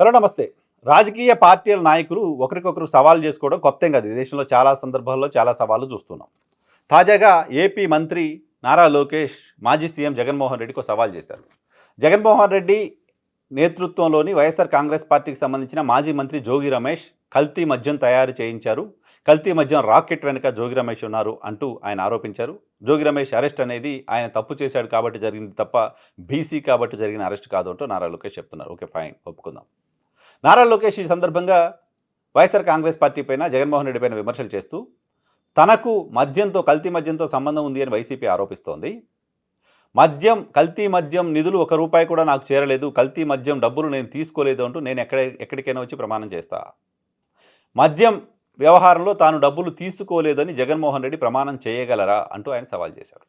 Hello నమస్తే. రాజకీయ పార్టీల నాయకులు ఒకరికొకరు సవాల్ చేసుకోవడం కొత్త ఏం కాదు ఈ దేశంలో చాలా సందర్భాల్లో చాలా సవాళ్ళు చూస్తున్నాం. తాజాగా ఏపీ మంత్రి నారా లోకేష్ మాజీ సీఎం జగన్మోహన్ రెడ్డికి సవాల్ చేశారు. జగన్మోహన్ రెడ్డి నేతృత్వంలోని వైఎస్ఆర్ కాంగ్రెస్ పార్టీకి సంబంధించిన మాజీ మంత్రి జోగి రమేష్ కల్తీ మద్యం తయారు చేయించారు. కల్తీ మద్యం రాకెట్ వెనుక జోగి రమేష్ ఉన్నారు అంటూ ఆయన ఆరోపించారు. జోగి రమేష్ అరెస్ట్ అనేది ఆయన తప్పు చేశాడు కాబట్టి జరిగింది తప్ప బీసీ కాబట్టి జరిగిన అరెస్ట్ కాదు అంటూ నారా లోకేష్ చెప్తున్నారు. Okay fine. ఒప్పుకుందాం. నారా లోకేష్ ఈ సందర్భంగా వైఎస్ఆర్ కాంగ్రెస్ పార్టీ పైన జగన్మోహన్ రెడ్డి పైన విమర్శలు చేస్తూ తనకు మద్యంతో కల్తీ మద్యంతో సంబంధం ఉంది అని వైసీపీ ఆరోపిస్తోంది. మద్యం కల్తీ మద్యం నిధులు ఒక రూపాయి కూడా నాకు చేరలేదు. కల్తీ మద్యం డబ్బులు నేను తీసుకోలేదు అంటూ నేను ఎక్కడ ఎక్కడికైనా వచ్చి ప్రమాణం చేస్తా. మద్యం వ్యవహారంలో తాను డబ్బులు తీసుకోలేదని జగన్మోహన్ రెడ్డి ప్రమాణం చేయగలరా అంటూ ఆయన సవాల్ చేశారు.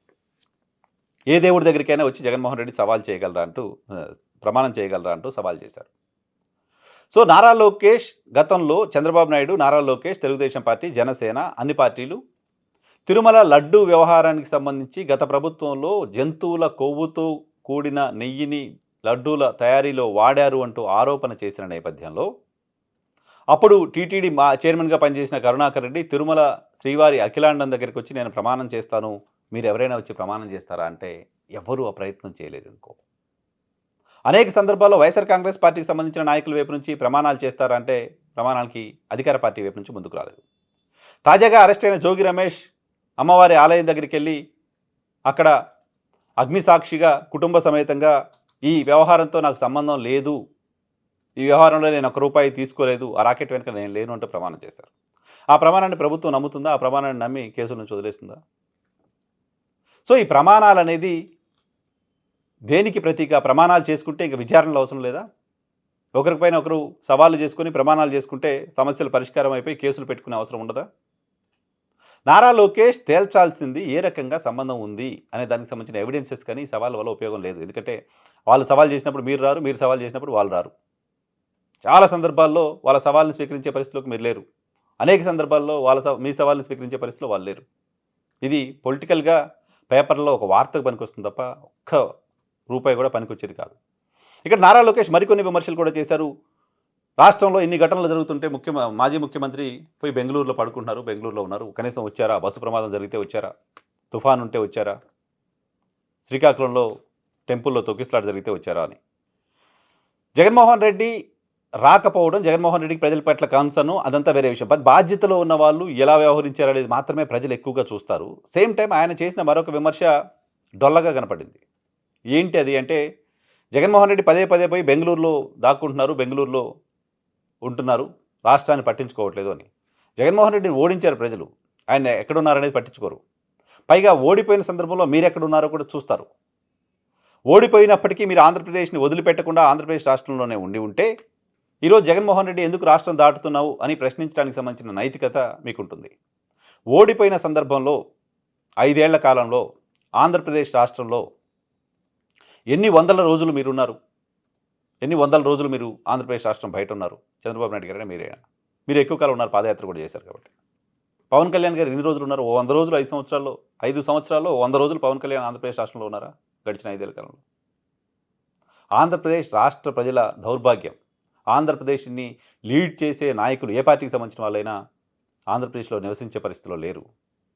ఏ దేవుడి దగ్గరికైనా వచ్చి జగన్మోహన్ రెడ్డి సవాల్ చేయగలరా అంటూ ప్రమాణం చేయగలరా అంటూ సవాల్ చేశారు. సో నారా లోకేష్ గతంలో చంద్రబాబు నాయుడు నారా లోకేష్ తెలుగుదేశం పార్టీ జనసేన అన్ని పార్టీలు. తిరుమల లడ్డు వ్యవహారానికి సంబంధించి గత ప్రభుత్వంలో జంతువుల కొవ్వుతో కూడిన నెయ్యిని లడ్డూల తయారీలో వాడారు అంటూ ఆరోపణ చేసిన నేపథ్యంలో అప్పుడు టీటీడీ మా చైర్మన్గా పనిచేసిన కరుణాకర్ రెడ్డి తిరుమల శ్రీవారి అఖిలాండం దగ్గరికి వచ్చి నేను ప్రమాణం చేస్తాను. మీరు ఎవరైనా వచ్చి ప్రమాణం చేస్తారా? అంటే ఎవరూ ఆ ప్రయత్నం చేయలేదు ఇంకో. అనేక సందర్భాల్లో వైఎస్ఆర్ కాంగ్రెస్ పార్టీకి సంబంధించిన నాయకుల వైపు నుంచి ప్రమాణాలు చేస్తారంటే ప్రమాణాలకి అధికార పార్టీ వైపు నుంచి ముందుకు రాలేదు. తాజాగా అరెస్ట్ అయిన జోగి రమేష్ అమ్మవారి ఆలయం దగ్గరికి వెళ్ళి అక్కడ అగ్నిసాక్షిగా కుటుంబ సమేతంగా ఈ వ్యవహారంతో నాకు సంబంధం లేదు. ఈ వ్యవహారంలో నేను ఒక రూపాయి తీసుకోలేదు. ఆ రాకెట్ వెనుక నేను లేను అంటూ ప్రమాణం చేశారు. ఆ ప్రమాణాన్ని ప్రభుత్వం నమ్ముతుందా? ఆ ప్రమాణాన్ని నమ్మి కేసుల నుంచి వదిలేస్తుందా సో ఈ ప్రమాణాలు అనేది దేనికి ప్రతీక? ప్రమాణాలు చేసుకుంటే ఇంక విచారణలు అవసరం లేదా? ఒకరిపైన ఒకరు సవాళ్ళు చేసుకుని ప్రమాణాలు చేసుకుంటే సమస్యలు పరిష్కారం అయిపోయి కేసులు పెట్టుకునే అవసరం ఉండదా? నారా లోకేష్ తేల్చాల్సింది ఏ రకంగా సంబంధం ఉంది అనే దానికి సంబంధించిన ఎవిడెన్సెస్ కానీ సవాల్ వల్ల ఉపయోగం లేదు. ఎందుకంటే వాళ్ళు సవాల్ చేసినప్పుడు మీరు రారు మీరు సవాల్ చేసినప్పుడు వాళ్ళు రారు. చాలా సందర్భాల్లో వాళ్ళ సవాల్ని స్వీకరించే పరిస్థితిలోకి మీరు లేరు. అనేక సందర్భాల్లో వాళ్ళ మీ సవాల్ని స్వీకరించే పరిస్థితిలో వాళ్ళు లేరు. ఇది పొలిటికల్గా పేపర్లో ఒక వార్తకు పనికొస్తుంది తప్ప ఒక్క రూపాయి కూడా పనికొచ్చేది కాదు. ఇక్కడ నారా లోకేష్ మరికొన్ని విమర్శలు కూడా చేశారు. రాష్ట్రంలో ఇన్ని ఘటనలు జరుగుతుంటే ముఖ్య మాజీ ముఖ్యమంత్రి పోయి బెంగళూరులో పడుకుంటున్నారు. బెంగళూరులో ఉన్నారు. కనీసం వచ్చారా? బస్సు ప్రమాదం జరిగితే వచ్చారా? తుఫాన్ ఉంటే వచ్చారా? శ్రీకాకుళంలో టెంపుల్లో తొక్కిసలాట జరిగితే వచ్చారా అని. జగన్మోహన్ రెడ్డి రాకపోవడం జగన్మోహన్ రెడ్డికి ప్రజల పట్ల కన్సర్న్ అదంతా వేరే విషయం. బట్ బాధ్యతలో ఉన్న వాళ్ళు ఎలా వ్యవహరించారనేది మాత్రమే ప్రజలు ఎక్కువగా చూస్తారు. సేమ్ టైం ఆయన చేసిన మరొక విమర్శ డొల్లగా కనపడింది. ఏంటి అది అంటే జగన్మోహన్ రెడ్డి పదే పదే పోయి బెంగళూరులో దాక్కుంటున్నారు బెంగళూరులో ఉంటున్నారు. రాష్ట్రాన్ని పట్టించుకోవట్లేదు అని. జగన్మోహన్ రెడ్డిని ఓడించారు ప్రజలు. ఆయన ఎక్కడున్నారనేది పట్టించుకోరు. పైగా ఓడిపోయిన సందర్భంలో మీరు ఎక్కడున్నారో కూడా చూస్తారు. ఓడిపోయినప్పటికీ మీరు ఆంధ్రప్రదేశ్ని వదిలిపెట్టకుండా ఆంధ్రప్రదేశ్ రాష్ట్రంలోనే ఉండి ఉంటే ఈరోజు జగన్మోహన్ రెడ్డి ఎందుకు రాష్ట్రం దాటుతున్నావు అని ప్రశ్నించడానికి సంబంధించిన నైతికత మీకుంటుంది. ఓడిపోయిన సందర్భంలో ఐదేళ్ళ కాలంలో ఆంధ్రప్రదేశ్ రాష్ట్రంలో ఎన్ని వందల రోజులు మీరున్నారు? ఎన్ని వందల రోజులు మీరు ఆంధ్రప్రదేశ్ రాష్ట్రం బయట ఉన్నారు చంద్రబాబు నాయుడు గారైనా మీరేనా మీరు ఎక్కువ కాలం ఉన్నారు పాదయాత్ర కూడా చేశారు కాబట్టి. పవన్ కళ్యాణ్ గారు ఎన్ని రోజులు ఉన్నారు? ఓ వంద రోజులు ఐదు సంవత్సరాల్లో ఐదు సంవత్సరాల్లో వంద రోజులు పవన్ కళ్యాణ్ ఆంధ్రప్రదేశ్ రాష్ట్రంలో ఉన్నారా? గడిచిన ఐదేళ్ళ కాలంలో. ఆంధ్రప్రదేశ్ రాష్ట్ర ప్రజల దౌర్భాగ్యం. ఆంధ్రప్రదేశ్ని లీడ్ చేసే నాయకులు ఏ పార్టీకి సంబంధించిన వాళ్ళైనా ఆంధ్రప్రదేశ్లో నివసించే పరిస్థితిలో లేరు.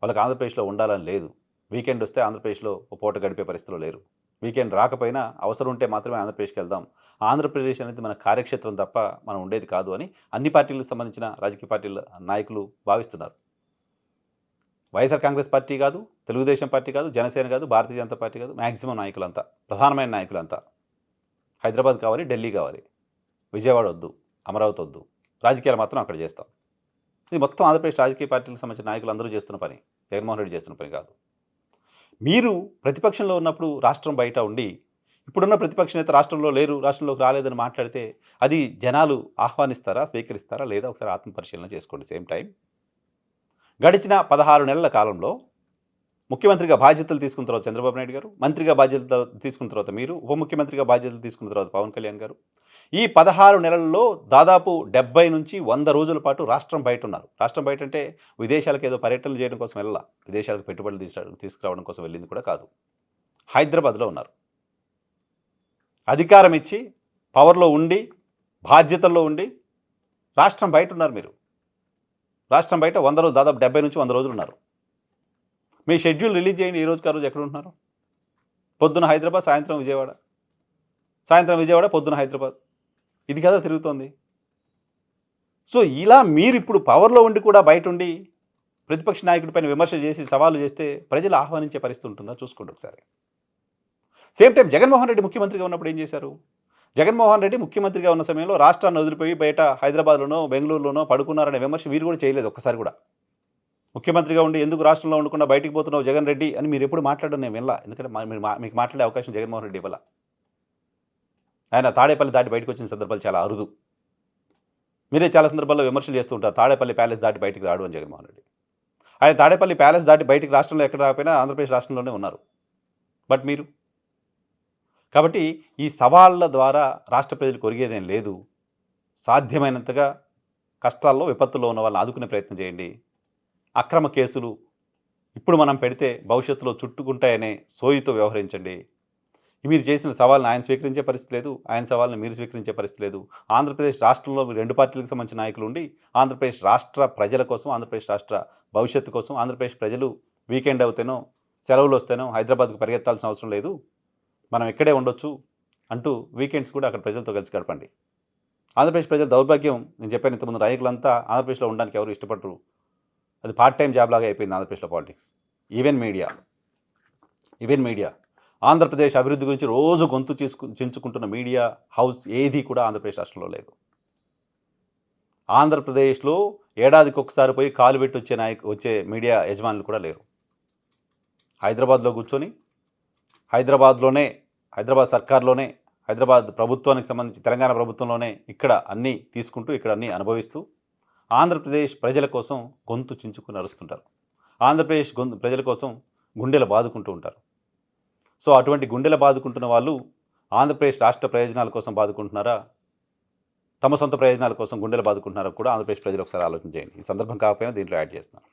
వాళ్ళకి ఆంధ్రప్రదేశ్లో ఉండాలని లేదు. వీకెండ్ వస్తే ఆంధ్రప్రదేశ్లో ఓ పూట గడిపే పరిస్థితిలో లేరు. వీకెండ్ రాకపోయినా అవసరం ఉంటే మాత్రమే ఆంధ్రప్రదేశ్కి వెళ్దాం. ఆంధ్రప్రదేశ్ అనేది మన కార్యక్షేత్రం తప్ప మనం ఉండేది కాదు అని అన్ని పార్టీలకు సంబంధించిన రాజకీయ పార్టీల నాయకులు భావిస్తున్నారు. వైఎస్ఆర్ కాంగ్రెస్ పార్టీ కాదు తెలుగుదేశం పార్టీ కాదు జనసేన కాదు భారతీయ జనతా పార్టీ కాదు మ్యాక్సిమం నాయకులంతా ప్రధానమైన నాయకులంతా. హైదరాబాద్ కావాలి ఢిల్లీ కావాలి. విజయవాడ వద్దు అమరావతి వద్దు. రాజకీయాలు మాత్రం అక్కడ చేస్తాం. ఇది మొత్తం ఆంధ్రప్రదేశ్ రాజకీయ పార్టీలకు సంబంధించిన నాయకులు అందరూ చేస్తున్న పని. జగన్మోహన్ రెడ్డి చేస్తున్న పని కాదు. మీరు ప్రతిపక్షంలో ఉన్నప్పుడు రాష్ట్రం బయట ఉండి ఇప్పుడున్న ప్రతిపక్ష నేత రాష్ట్రంలో లేరు రాష్ట్రంలోకి రాలేదని మాట్లాడితే అది జనాలు ఆహ్వానిస్తారా స్వీకరిస్తారా లేదా ఒకసారి ఆత్మపరిశీలన చేసుకోండి సేమ్ టైం. గడిచిన పదహారు నెలల కాలంలో ముఖ్యమంత్రిగా బాధ్యతలు తీసుకున్న తర్వాత చంద్రబాబు నాయుడు గారు మంత్రిగా బాధ్యతలు తీసుకున్న తర్వాత మీరు ఉప ముఖ్యమంత్రిగా బాధ్యతలు తీసుకున్న తర్వాత పవన్ కళ్యాణ్ గారు ఈ పదహారు నెలల్లో దాదాపు డెబ్బై నుంచి వంద రోజుల పాటు రాష్ట్రం బయట ఉన్నారు. రాష్ట్రం బయట అంటే విదేశాలకు ఏదో పర్యటనలు చేయడం కోసం వెళ్ళాల? విదేశాలకు పెట్టుబడులు తీసుకురావడం తీసుకురావడం కోసం వెళ్ళింది కూడా కాదు. హైదరాబాద్లో ఉన్నారు. అధికారం ఇచ్చి పవర్లో ఉండి బాధ్యతల్లో ఉండి రాష్ట్రం బయట ఉన్నారు మీరు. రాష్ట్రం బయట వంద రోజులు దాదాపు డెబ్బై నుంచి వంద రోజులు ఉన్నారు. మీ షెడ్యూల్ రిలీజ్ చేయండి. ఈ రోజుకి ఆ రోజు ఎక్కడ ఉంటున్నారు? పొద్దున హైదరాబాద్ సాయంత్రం విజయవాడ. సాయంత్రం విజయవాడ పొద్దున హైదరాబాద్. ఇది కదా తిరుగుతోంది. సో ఇలా మీరు ఇప్పుడు పవర్లో ఉండి కూడా బయట ఉండి ప్రతిపక్ష నాయకుడి పైన విమర్శ చేసి సవాలు చేస్తే ప్రజలు ఆహ్వానించే పరిస్థితి ఉంటుందా? చూసుకోండి ఒకసారి. సేమ్ టైం జగన్మోహన్ రెడ్డి ముఖ్యమంత్రిగా ఉన్నప్పుడు ఏం చేశారు? జగన్మోహన్ రెడ్డి ముఖ్యమంత్రిగా ఉన్న సమయంలో రాష్ట్రాన్ని వదిలిపోయి బయట హైదరాబాద్లోనో బెంగళూరులోనో పడుకున్నారనే విమర్శ మీరు కూడా చేయలేదు ఒక్కసారి కూడా. ముఖ్యమంత్రిగా ఉండి ఎందుకు రాష్ట్రంలో ఉండకుండా బయటికి పోతున్నావు జగన్ రెడ్డి అని మీరు ఎప్పుడు మాట్లాడడం నేను వినలా. ఎందుకంటే మీరు మీకు మాట్లాడే అవకాశం జగన్మోహన్ రెడ్డి ఇవ్వాల. ఆయన తాడేపల్లి దాటి బయటకు వచ్చిన సందర్భాలు చాలా అరుదు. మీరే చాలా సందర్భాల్లో విమర్శలు చేస్తూ ఉంటారు తాడేపల్లి ప్యాలెస్ దాటి బయటికి రాడు అని జగన్మోహన్ రెడ్డి. ఆయన తాడేపల్లి ప్యాలెస్ దాటి బయటికి రాష్ట్రంలో ఎక్కడ రాకపోయినా ఆంధ్రప్రదేశ్ రాష్ట్రంలోనే ఉన్నారు. బట్ మీరు? కాబట్టి ఈ సవాళ్ళ ద్వారా రాష్ట్ర ప్రజలకు కొరిగేదేం లేదు. సాధ్యమైనంతగా కష్టాల్లో విపత్తుల్లో ఉన్న వాళ్ళని ఆదుకునే ప్రయత్నం చేయండి. అక్రమ కేసులు ఇప్పుడు మనం పెడితే భవిష్యత్తులో చుట్టుకుంటాయనే సోయితో వ్యవహరించండి. మీరు చేసిన సవాల్ని ఆయన స్వీకరించే పరిస్థితి లేదు ఆయన సవాల్ని మీరు స్వీకరించే పరిస్థితి లేదు. ఆంధ్రప్రదేశ్ రాష్ట్రంలో రెండు పార్టీలకు సంబంధించిన నాయకులు ఉండి ఆంధ్రప్రదేశ్ రాష్ట్ర ప్రజల కోసం ఆంధ్రప్రదేశ్ రాష్ట్ర భవిష్యత్తు కోసం ఆంధ్రప్రదేశ్ ప్రజలు వీకెండ్ అవుతేనో సెలవులు వస్తేనో హైదరాబాద్కు పరిగెత్తాల్సిన అవసరం లేదు. మనం ఇక్కడే ఉండొచ్చు అంటూ వీకెండ్స్ కూడా అక్కడ ప్రజలతో కలిసి గడపండి. ఆంధ్రప్రదేశ్ ప్రజల దౌర్భాగ్యం నేను చెప్పాను ఇంతకుముందు నాయకులంతా ఆంధ్రప్రదేశ్లో ఉండడానికి ఎవరు ఇష్టపడరు. అది పార్ట్ టైం జాబ్ లాగా అయిపోయింది ఆంధ్రప్రదేశ్లో politics. Even media even media Andhra Pradesh అభివృద్ధి గురించి రోజు గొంతు చేసుకు చించుకుంటున్న మీడియా హౌస్ ఏది కూడా ఆంధ్రప్రదేశ్ రాష్ట్రంలో లేదు. ఆంధ్రప్రదేశ్లో ఏడాదికి ఒకసారి పోయి కాలు పెట్టి వచ్చే నాయకు వచ్చే మీడియా యజమానులు కూడా లేరు. హైదరాబాద్లో కూర్చొని హైదరాబాద్లోనే హైదరాబాద్ సర్కార్లోనే హైదరాబాద్ ప్రభుత్వానికి సంబంధించి తెలంగాణ ప్రభుత్వంలోనే ఇక్కడ అన్నీ తీసుకుంటూ ఇక్కడ అన్నీ అనుభవిస్తూ ఆంధ్రప్రదేశ్ ప్రజల కోసం గొంతు చించుకుని అరుస్తుంటారు ఆంధ్రప్రదేశ్ గొంతు ప్రజల కోసం గుండెలు బాదుకుంటూ ఉంటారు. సో అటువంటి గుండెలు బాదుకుంటున్న వాళ్ళు ఆంధ్రప్రదేశ్ రాష్ట్ర ప్రయోజనాల కోసం బాదుకుంటున్నారా? తమ సొంత ప్రయోజనాల కోసం గుండెలు బాదుకుంటున్నారా కూడా ఆంధ్రప్రదేశ్ ప్రజలు ఒకసారి ఆలోచన చేయండి. ఈ సందర్భం కాకపోయినా దీంట్లో యాడ్ చేస్తున్నాను.